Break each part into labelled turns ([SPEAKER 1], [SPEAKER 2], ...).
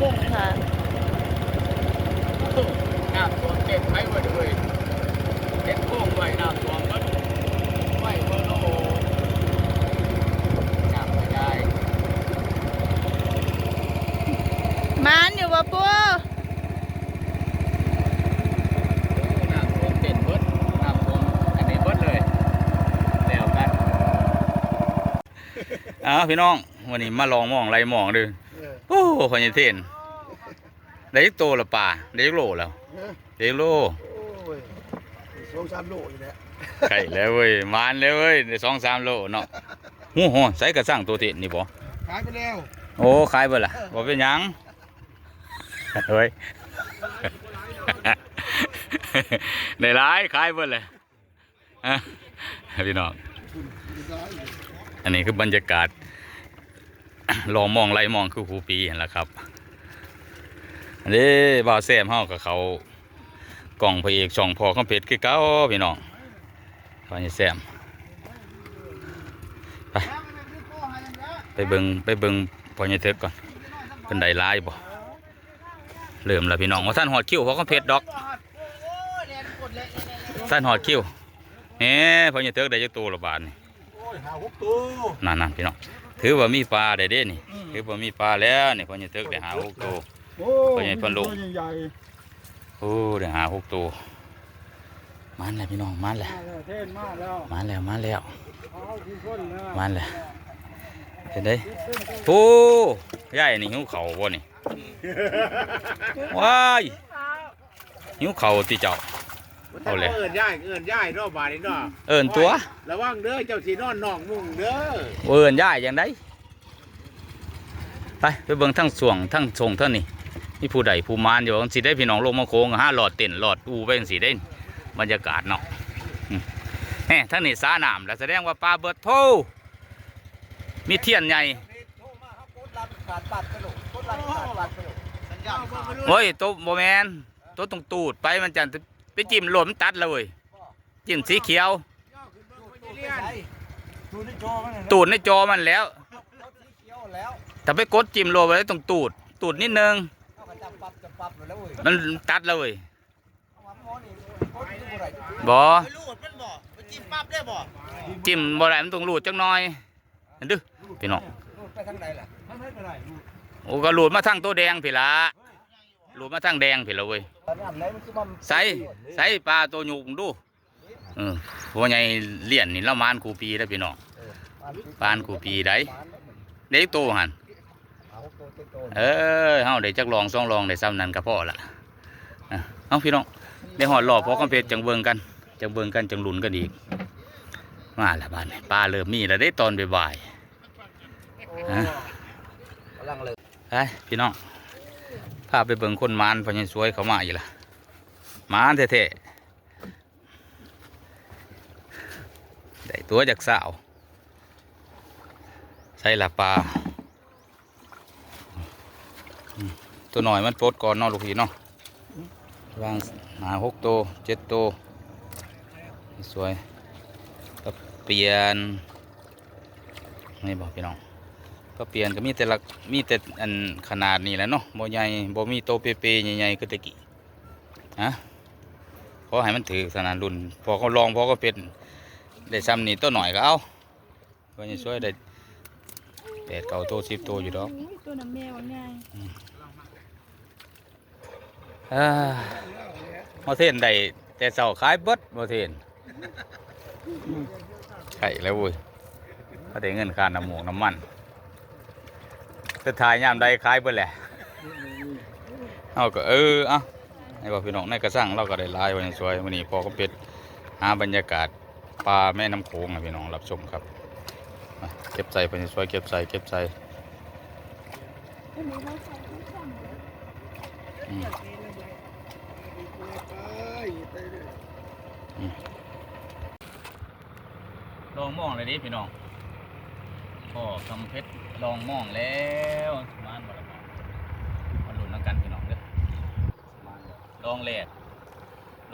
[SPEAKER 1] มุ้
[SPEAKER 2] งค่ะ
[SPEAKER 3] น้ำตัวเต็มไปหมดเล
[SPEAKER 1] ย
[SPEAKER 3] เต็มโค้งไปห
[SPEAKER 1] น้ำตัวมก็ไม่พอโลน้ำไม่ได้
[SPEAKER 2] มันอยู่บ่ปู้
[SPEAKER 1] เต็มเบิ้ำท่วอนเบิดเลยแล้วกัน
[SPEAKER 3] อ้าวพี่น้อง วันนี้มาลองมองไรมองดู ด้อโอ้พญเทนได้จักโตละป่าได้จักโลแล้วได้จักโล
[SPEAKER 4] โอ้ยสองสามโลอยู่แล้ว
[SPEAKER 3] ไข่แล้วเว้ยมานแล้วเว้ยได้สองสามโลเนาะหูโหใส่กระสังตัวเทนนี่บ่
[SPEAKER 4] ขายไปแล้ว
[SPEAKER 3] โอ้ขายเบิดล่ะบ่เป็นหยังเฮ้ยได้หลายขายเบิดเลยอะพี่น้อง อันนี้คือบรรยากาศ ลองมองไล่มองคือครูปีเห็นแล้วครับอันนี้บ่าวแซมเฮากับเขากล่องพระเอกช่องพอคอมเพชรคือเก่าพี่น้องพอนี่แซมไปไปเบิงไปเบิงพอนี่เถิกก่อนเป็นไดลายบ่เริ่มแล้วพี่น้องว่าท่านหอดคิ้วพอคอมเพชรดอกท่านหอดคิ้วเฮ้พอนี่เถิกได้จักตัวละบาทนี่
[SPEAKER 4] โอ้ยหาหกตัว
[SPEAKER 3] นั่นนั่นพี่น้อง ถือว่ามีปลาได้เด้นี่ ถือว่ามีปลาแล้วนี่พอนี่เถิกได้หาหกตัว
[SPEAKER 4] โอ้
[SPEAKER 3] พ่อใหญ่พันลูก
[SPEAKER 4] ใหญ่
[SPEAKER 3] โอ้ได้หาหกตัวมันแล้วพี่น้องมันแล้ว
[SPEAKER 4] มาแล้วเทนมาแล้ว
[SPEAKER 3] มันแล้วมันแล้ว
[SPEAKER 4] เอาทุกคนแล้ว
[SPEAKER 3] มันแล้วเห็นได้โอ้ยายนี่หิวเข่าวบ่นี่ว้ายหิวเข่าวติเจ้า เอาเลย
[SPEAKER 5] เอินย่ายเอินย่ายเนอกบาดนี่เนาะ
[SPEAKER 3] เอิ้นตัว
[SPEAKER 5] ระวังเด้อเจ้าสีนอนนอกมุงเด้อ
[SPEAKER 3] เอิ้นยายอย่างไดไปไปเบิ่งทั้งสวงทั้งทรงเท่านี้นี่ผู้ใดผู้มานอยู่สิได้พี่น้องลงมาโค้งห้าหลอดเต้นหลอดอูไปจังสิได้บรรยากาศเนาะอืมแหมทั้งนี้สาน้ำแล้วแสดงว่าปลาเบิดโทมีเทียนใหญ่
[SPEAKER 4] โทรมาครับโคตรรับขาดปัดกระโดดโคตรรับขาดปัดกระโดดสัญญาณขาด
[SPEAKER 3] โอ้ยตัวโบแมนตัวตรงตูดไปมันจะ ไปจิ้มหล่นมันตัดเลยเว้ยจิ้มสีเขียว
[SPEAKER 4] ดูที่จอมัน
[SPEAKER 3] ตูดในจอมันแล้ว
[SPEAKER 4] สีเขียวแล้ว
[SPEAKER 3] ถ้าไปกดจิ้มโลไปแล้วตรงตูด ตูดนิดนึง
[SPEAKER 4] เอากระจับปับจับปับอยู่แล้วเว้ย
[SPEAKER 3] มันตัดเลย
[SPEAKER 4] เอามาหมอนี่โคตรดูอะไร
[SPEAKER 3] บอ
[SPEAKER 5] ไปลูดมันบ่ไปจิ้มปั๊บได้บ่
[SPEAKER 3] จิ้มบ่ได้มันต้องรูดจักหน่อยนั่นดื้อพี่น้อง
[SPEAKER 4] รูดไปทางไหนล่ะทางไหนก็ได้รูด
[SPEAKER 3] โอ้ก็รูดมาทางตัวแดงพี่ละ รูดมาทางแดงพี่ละเว้ย
[SPEAKER 4] ตอนนั้นไหนมันคือมัน
[SPEAKER 3] ใส่ใส่ปลาตัวหยูกดูเออพวกใหญ่เลี้ยนนี่ละมานคูปีแล้วพี่น้องปานคูปีได้เด็กโตหัน
[SPEAKER 4] เอาตัวโต
[SPEAKER 3] เออเฮาได้จักลองสองลองได้ซ้ำนั้นก็พอละอะเอาพี่น้องได้หอดหลอบพอกำเพชรจังเบิ่งกันจังเบิ่งกันจังลุ้นกันอีกมาละบาดนี้ปลาเริ่มมีแล้วได้ตอนบ่ายๆฮะ
[SPEAKER 4] กำลังเลย
[SPEAKER 3] ไปพี่น้องพาไปเบิ่งคนมานพอยังสวยเขามาอีกละมานแท้ๆได้ตัวจากสาว ใส่ละปลา ตัวหน่อยมันโปลดก่อนนาะลูกพี่เนาะวางหาหกตัวเจ็ดตัวสวยก็เปลี่ยนนี่บอกพี่น้อง ก็เปลี่ยนก็มีแต่ละมีแต่อันขนาดนี้แหล้วเนาะบ่ใหญ่บ่มีโตเปๆใหญ่ๆคือแตะกี้ฮะพอให้มันถือขนาดรุ่น พอเขาลองพอก็เป็นได้ซ้ำนี่ตัวหน่อยก็เอาวันนี้ช่วยได้แปดเก้าโตสิบโตอยู่ดอก
[SPEAKER 2] ตัวน้ำแมวง่าย
[SPEAKER 3] อ่ามาเทนได้แต่เสาขายเบิดมาเทนไข่แล้วเว้ยเขาได้เงินค่าน้ำหมูกน้ำมัน สุดท้ายยามใดขายเบิดแหละเอาก็เออเอาให้บอพี่น้องในกระสังเราก็ได้ลายวันสวยวันนี้พอก็เป็ดหาบรรยากาศปลาแม่น้ำโขงนะพี่น้องรับชมครับเก็บใส่วันสวยเก็บใส่เก็บใส่อืมลองมองเลยดิพี่น้องพ่อกำเพชรลองมองแล้วมานบลมามาลุ้นน้ำกันพี่น้องเด้อมาลองแหลก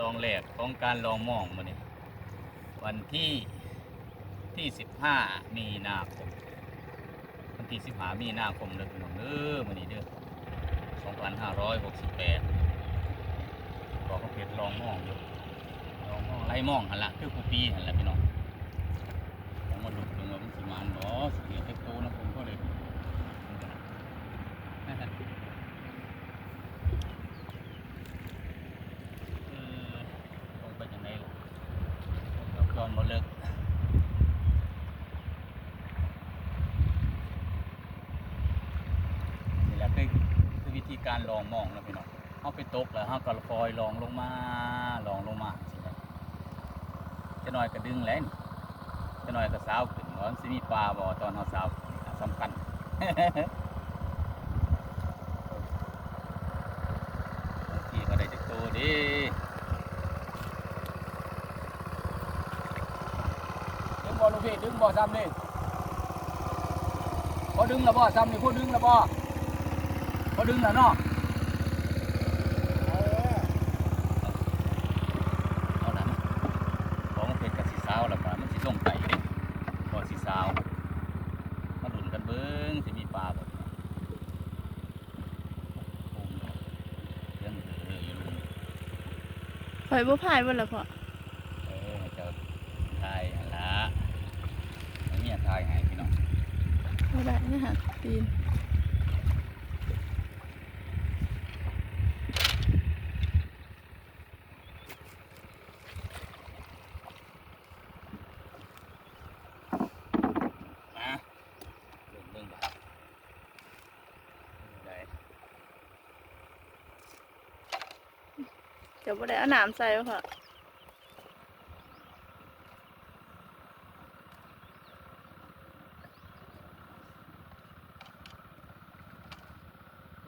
[SPEAKER 3] ลองแหลกของการลองมองมาเนี่ยวันที่ที่สิบห้ามีนาคม วันที่สิบห้ามีนาคมเด้อพี่น้องเด้อมันนี้เด้อสองพันห้าร้อยหกสิบแปดพอกำเพชรลองมองอยู่ลองมองไล่มองหันละคือกูปีหันละพี่น้องลองมาดูดูว่ามันสิมานบ่สิเหลือเต็มโตนะผมก็เลยเออลงไปจังไดล่ะกับต อนบ่เลิกนี่แหละคือคือวิธีการลองมองนะพี่น้องเอาไปตกแล้วเฮาก็คอยลองลงมาลองลงมาสิครับจะหน่อยก็ดึงแหล้วจะหน่อยก็สาวขึ้นว่ามันสิมีปลาบ่ตอนเฮาสาวสำคัญพี่ก็ได้จักโตดิ ดึงบ่ลูกพี่ดึงบ่ซ้ำนี่พอดึงแล้วบ่อซ้ำนี่พอดึงแล้วบ่อพอดึงแล้วเนาะเอานั้นของเป็นกับสีสาวแล้วก็มันสิส่งไก่เด้พอสีสาวมาดุนกันเบิ้งสิมีปลาบ่โอ้เรื่องเอออยู่ลุง
[SPEAKER 2] ข่อยบ่พายบ่ล่ะพ่อ
[SPEAKER 3] เออให้เจ้าทายอันละให้เมียทายให้พี่น้อง
[SPEAKER 2] บ่ได้นะฮะตีน
[SPEAKER 3] นะเบิ่งเบิ่งบ่ได้
[SPEAKER 2] เดี๋ยวบ่ได้เอาน้ำใส่บ่พ่อ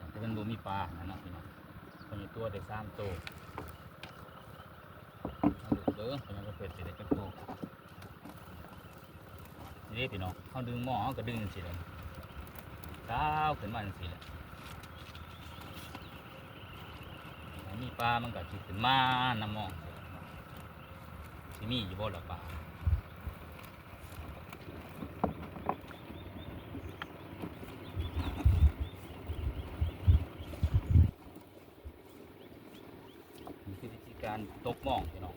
[SPEAKER 3] แต่มันบ่มีปลานะเนาะพี่น้องคนอยู่ ตข้ามตัวเอาดูเด้อคนยันก็เปิดสิได้จักตัวนี่พี่น้องเขาดึงหม้อก็ดึงสิเลยเท้าวขึ้นมาสิเลยมีปลามันก็สิขึ้นมาน้ำหม้อสิมีอยู่บ่ล่ะปลานี่คือวิธีการตกหม้องพี่น้อง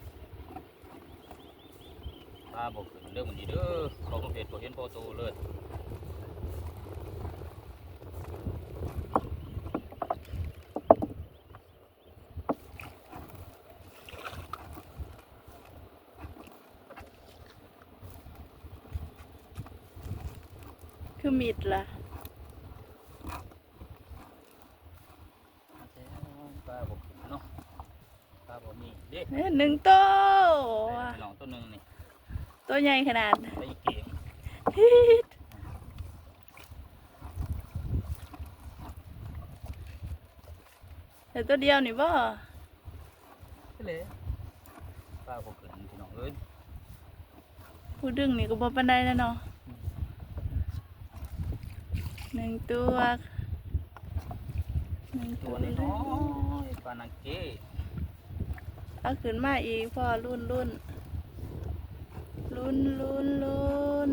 [SPEAKER 3] ปลาบ่ขึ้น เด้อมันนี้เด้อเขาก็เป็ดบ่เห็นพอโตเลย
[SPEAKER 2] คือมิดล่ะ
[SPEAKER 3] ปลาบ่ขึ้นเนาะปลาบ่มีเด้
[SPEAKER 2] เอ้ยหนึ่งตัว
[SPEAKER 3] พี่น้องตัวหนึงนี่
[SPEAKER 2] ตัวใหญ่ขนาด
[SPEAKER 3] ไปเก่ง
[SPEAKER 2] ฮิตแต่ตัวเดียวนี่บ่
[SPEAKER 3] เลยปลาบ่ขึ้นพี่น้องเอ้ย
[SPEAKER 2] ผู้ดึงนี่ก็บ่ปานใดแล้วเนาะหนึ่งตัวหนึ่ง
[SPEAKER 3] ตั
[SPEAKER 2] ตัวว
[SPEAKER 3] นี้น้อยปลานังเก้
[SPEAKER 2] เอาขึ้นมาอีกพ่อรุ่นรุ่น ลุนลุนลุน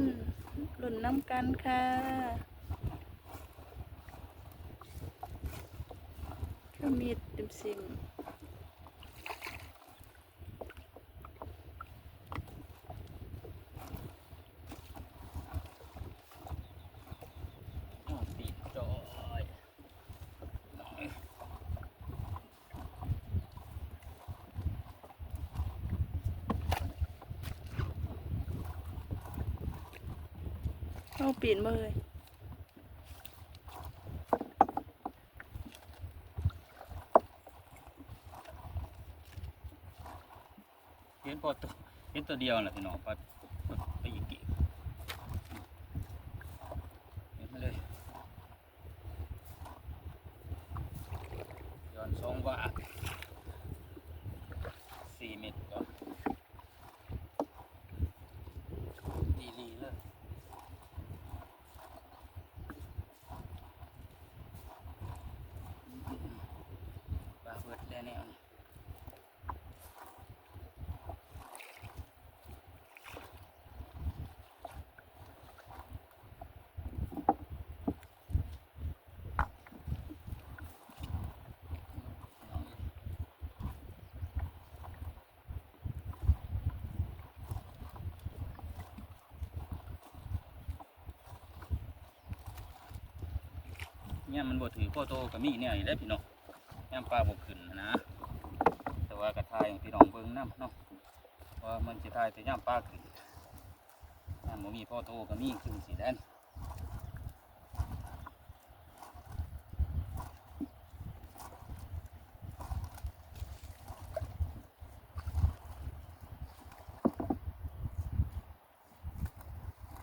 [SPEAKER 2] รุ่นน้ำกันค่ะ ก็มีดติมซิม
[SPEAKER 3] อ้อปีดจอยน้อย
[SPEAKER 2] เอาปีนมาเลย
[SPEAKER 3] เห็นพอตัวเห็นตัวเดียวแหละพี่น้องไปไปอีกกี่เห็นเลยย้อนสองว่าสี่เมตรก่อนดีดีๆเลยปลาเบิดแล้วเนี่ย เเนี่ยมันบ่ถือพ่อโตก็มีเนี่ยอีกได้พี่น้องเนี่ยปลาบ่ขึ้นนะ แต่ว่ากระทายพี่น้องเบิ้งน้ำเนาะว่ามันจะทายแต่ย่ามปลาขึ้นย่ามบ่มีพ่อโตก็มีขึ้นสีแดง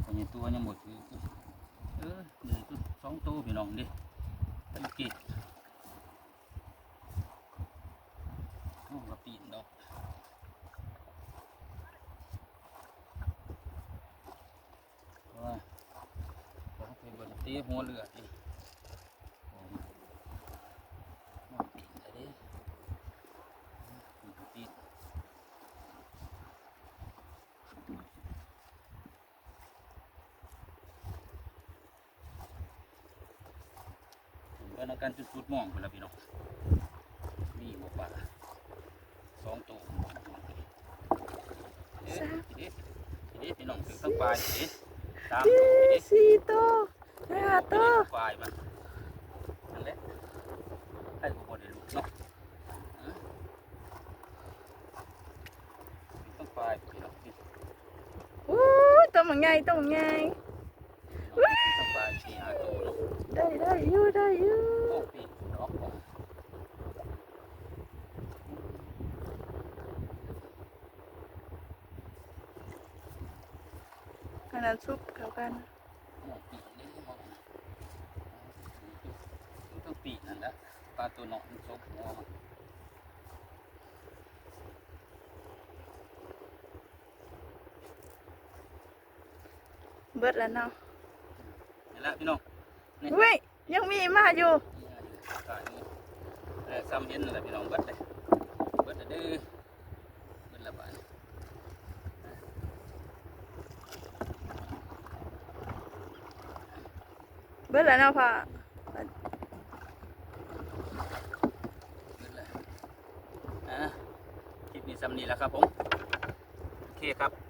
[SPEAKER 3] ตัวนี้ตัวยังบ่ถือเออเหลือตัวสองตัวพี่น้องดิตะกี้ โอ้กระปีนดอกว่าผมเคยบน ตีหัวเรือีกโอ้มามาปีนได้ดิก็นักการจุดๆมองไปแล้วพี่น้องมีหมป่า สองตัวเอ๊ะทีนี้ที นี้พี่น้องถึงต้องปลายทีนี้สามตัวทีนี้
[SPEAKER 2] สี่ตัวห้าตัว
[SPEAKER 3] ปลายมานั่นแหละให้กูบอได้ลูกเนาะเออถึงต้องปลายพี่น้องนี่
[SPEAKER 2] อู้ตัวมันใหญ่ตัวมันใหญ่
[SPEAKER 3] ถึงต้องปลายสี่ห้าตัวเนาะ
[SPEAKER 2] ได้ได้อยู่ได้อยู่
[SPEAKER 3] โอ้ปีนดอกว่ะ
[SPEAKER 2] อันนั้นซุปเข้ากัน
[SPEAKER 3] โอ้ปีนนี่บอกถึงต้องปีนนั่นแหละปลาตัวเนาะมันซบหัวมัน
[SPEAKER 2] เบิดแล้วเนาะ
[SPEAKER 3] นี่แหละพี่น้อง
[SPEAKER 2] เว้ยยังมีมาอยู่
[SPEAKER 3] ขายนี่เออซ้ำเห็นนั่นแหละพี่น้องเบิดเลยเบิดเลยเด้อเบิดละบาท
[SPEAKER 2] เบิดแล้วเนาะพ่อ
[SPEAKER 3] เบิดเลยอะคลิปนี้ซ้ำนี้แล้วครับผม โอเคครับ